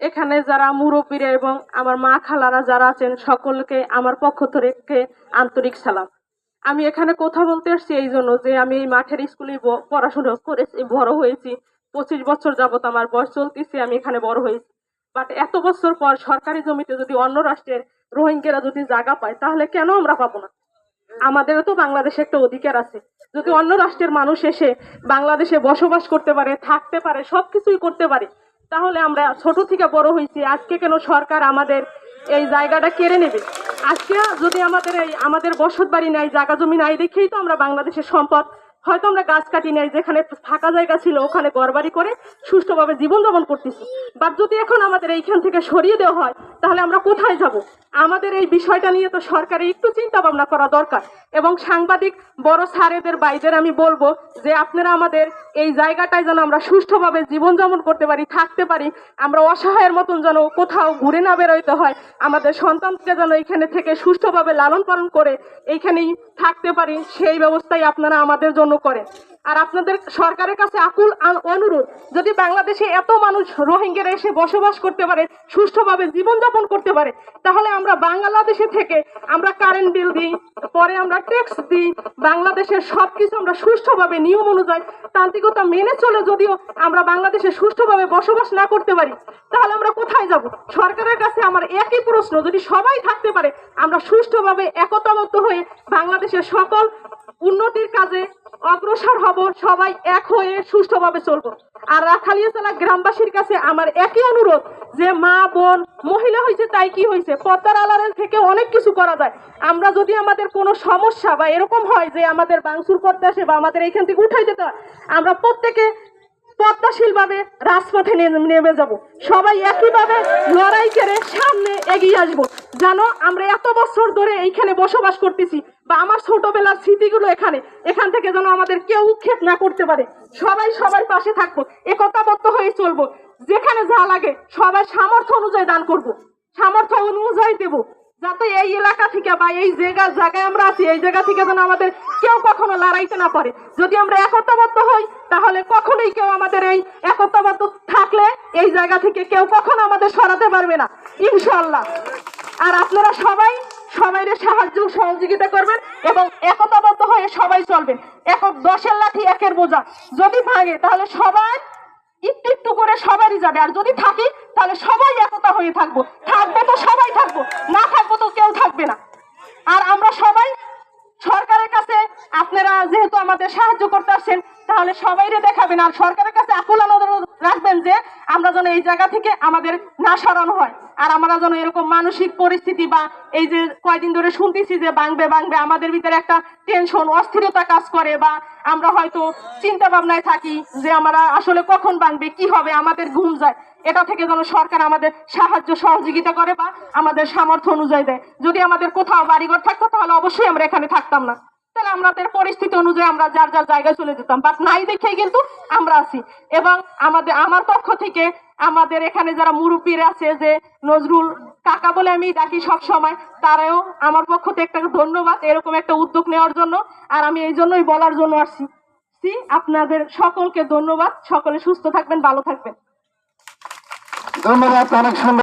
এখানে যারা মুরব্বীরা এবং আমার মা খালারা যারা আছেন, সকলকে আমার পক্ষ থেকে আন্তরিক সালাম। আমি এখানে কথা বলতে এসেছি এই জন্য যে আমি এই মাঠের স্কুলে পড়াশোনা করেছি, বড় হয়েছি। পঁচিশ বছর যাবত আমার বয়স চলতেছে, আমি এখানে বড় হয়েছি। বাট এত বছর পর সরকারি জমিতে যদি অন্য রাষ্ট্রের রোহিঙ্গারা যদি জায়গা পায়, তাহলে কেন আমরা পাবো না? আমাদেরও তো বাংলাদেশে একটা অধিকার আছে। যদি অন্য রাষ্ট্রের মানুষ এসে বাংলাদেশে বসবাস করতে পারে, থাকতে পারে, সবকিছুই করতে পারে তাহলে আমরা ছোট থেকে বড় হয়েছি। আজকে কেন সরকার আমাদের এই জায়গাটা কেড়ে নেবে? আজকে যদি আমাদের এই আমাদের বসত বাড়ি নাই, জায়গা জমি নাই দেখেই তো আমরা বাংলাদেশের সম্পদ। হয়তো আমরা গাছ কাটি নাই, যেখানে ফাঁকা জায়গা ছিল, ওখানে গড়বাড়ি করে সুষ্ঠুভাবে জীবনযাপন করতেছি। বাট যদি এখন আমাদের এইখান থেকে সরিয়ে দেওয়া হয় তাহলে আমরা কোথায় যাব? আমাদের এই বিষয়টা নিয়ে তো সরকারের একটু চিন্তা ভাবনা করা দরকার। এবং সাংবাদিক বড় স্যারেদের বাইদের আমি বলব যে আপনারা আমাদের এই জায়গাটায় যেন আমরা সুষ্ঠুভাবে জীবনযাপন করতে পারি, থাকতে পারি, আমরা অসহায়ের মতন যেন কোথাও ঘুরে না বেরোইতে হয়, আমাদের সন্তানকে যেন এখানে থেকে সুষ্ঠুভাবে লালন পালন করে এইখানেই থাকতে পারি, সেই ব্যবস্থাই আপনারা আমাদের জন্য করেন। আর আপনাদের সরকারের কাছে আকুল অনুরোধ, যদি বাংলাদেশে এত মানুষ রোহিঙ্গারা এসে বসবাস করতে পারে, সুষ্ঠুভাবে জীবনযাপন করতে পারে, তাহলে আমরা বাংলাদেশে থেকে আমরা কারেন্ট বিল দিই, পরে আমরা ট্যাক্স দিই, বাংলাদেশের সব কিছু আমরা সুষ্ঠুভাবে নিয়ম অনুযায়ী তান্ত্রিকতা মেনে চলে যদিও আমরা বাংলাদেশে সুষ্ঠুভাবে বসবাস না করতে পারি, তাহলে আমরা কোথায় যাব? সরকারের কাছে আমার একই প্রশ্ন, যদি সবাই থাকতে পারে, আমরা সুষ্ঠুভাবে একতাবদ্ধ হয়ে বাংলাদেশের সকল উন্নতির কাজে অগ্রসর হব, সবাই এক হয়ে সুষ্ঠুভাবে চলবো। আর রাখালিয়া জেলা গ্রামবাসীর কাছে আমার একই অনুরোধ যে মা, বোন, মহিলা হয়েছে তাই কি হয়েছে, পদ্মার আলারের থেকে অনেক কিছু করা যায়। আমরা যদি আমাদের কোনো সমস্যা বা এরকম হয় যে আমাদের বাংসুর করতে আসে বা আমাদের এইখান থেকে উঠাই যেতে হয়, আমরা প্রত্যেকে পদ্মাশীলভাবে রাজপথে নেমে যাব। সবাই একইভাবে লড়াই করে সামনে এগিয়ে আসব। জানো, আমরা এত বছর ধরে এইখানে বসবাস করতেছি বা আমার ছোটবেলার স্মৃতিগুলো এখানে। এখান থেকে যেন আমাদের কেউ উৎক্ষেপ না করতে পারে। সবাই সবার পাশে থাকব একতাবদ্ধ হয়ে চলবো। যেখানে যা লাগে সবাই সামর্থ্য অনুযায়ী দান করব। সামর্থ্য অনুযায়ী দেবো। যাতে এই এলাকা থেকে বা এই জায়গা জায়গায় আমরা আছি, এই জায়গা থেকে যেন আমাদের কেউ কখনো লড়াইতে না পারে। যদি আমরা একতাবদ্ধ হই, তাহলে কখনোই কেউ আমাদের এই একতাবদ্ধ থাকলে এই জায়গা থেকে কেউ কখনো আমাদের সরাতে পারবে না। ইনশাল্লাহ আর আপনারা সবাই সবাই সাহায্য সহযোগিতা করবেন এবং একতাবদ্ধ হয়ে সবাই চলবেন। একক দশের লাঠি একের বোঝা। যদি ভাঙে, তাহলে সবাই একটু সবারই যাবে। আর যদি থাকি, তাহলে সবাই একতা হয়ে থাকব। থাকব তো সবাই থাকব। না থাকব তো কেউ থাকবে না। আর আমরা সবাই সরকারের কাছে আপনারা যেহেতু আমাদের সাহায্য করতে আসছেন, তাহলে সবাইরে দেখাবেন। আর সরকারের কাছে আকুল আনন্দ রাখবেন যে আমরা যেন এই জায়গা থেকে আমাদের না সরানো হয়। আর আমরা যেন এরকম মানসিক পরিস্থিতি বা এই যে কয়দিন ধরে শুনতেছি যে বাংবে বাংবে, আমাদের ভিতরে একটা টেনশন অস্থিরতা কাজ করে বা আমরা হয়তো চিন্তা ভাবনায় থাকি যে আমরা আসলে কখন বাংবে, কি হবে, আমাদের ঘুম যায়। এটা থেকে যেন সরকার আমাদের সাহায্য, সহযোগিতা করে বা আমাদের সামর্থ্য অনুযায়ী দেয়। যদি আমাদের কোথাও বাড়িঘর থাকতো, তাহলে অবশ্যই আমরা এখানে থাকতাম না। তাহলে আমাদের পরিস্থিতি অনুযায়ী আমরা যার যার জায়গায় চলে যেতাম। বাট নাই দেখেই কিন্তু আমরা আছি। এবং আমাদের, আমার পক্ষ থেকে আমাদের এখানে যারা মুরব্বীর আছে যে নজরুল কাকা বলে আমি ডাকি সব সময়, তারাও আমার পক্ষ থেকে একটা ধন্যবাদ, এরকম একটা উদ্যোগ নেওয়ার জন্য, আর আমি এই জন্যই বলার জন্য আসছি। আপনাদের সকলকে ধন্যবাদ, সকলে সুস্থ থাকবেন, ভালো থাকবেন। ধন্যবাদ, অনেক সুন্দর